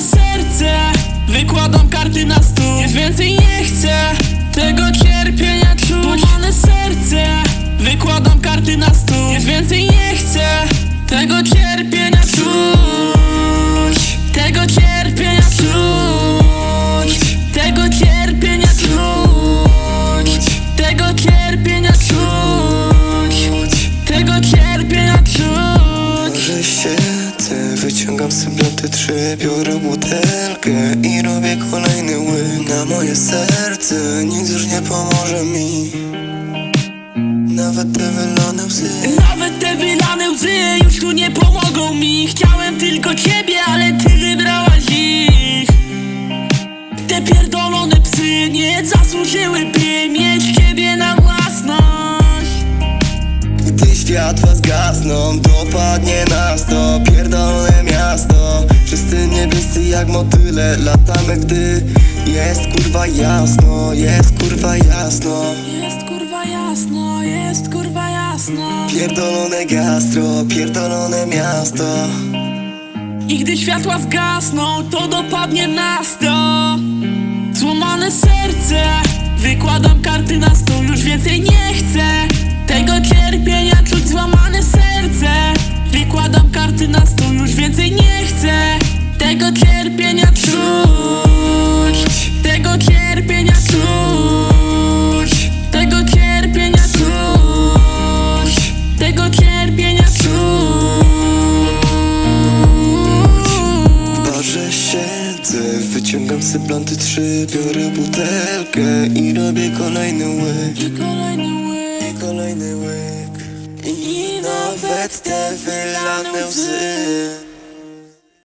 Serce. Wykładam karty na stół. Nic więcej nie chcę. Tego cierpienia czuć Wolne serce. Wykładam karty na stół. Nic więcej wyciągam symbioty trzy Biorę butelkę i robię kolejny łyk Na moje serce. Nic już nie pomoże mi. Nawet te wylane łzy. Nawet te wylane łzy już tu nie pomogą mi. Chciałem tylko ciebie, ale ty wybrałaś ich. Te pierdolone psy nie zasłużyłyby mieć ciebie na własność. Gdy światła zgasną, dopadnie nas to jak motyle, latamy gdy jest kurwa jasno, jest kurwa jasno. Jest kurwa jasno, jest kurwa jasno. Pierdolone gastro, pierdolone miasto. I gdy światła zgasną, to dopadnie nas to Złamane serce Wykładam karty na stół, już więcej nie chcę. Tego cierpienia czuć złamane serce. Wykładam karty na stół, już więcej nie chcę. Tego cierpienia wyciągam syplanty trzy Biorę butelkę i robię kolejny łyk. I kolejny łyk. I kolejny łyk. I nawet te wylane łzy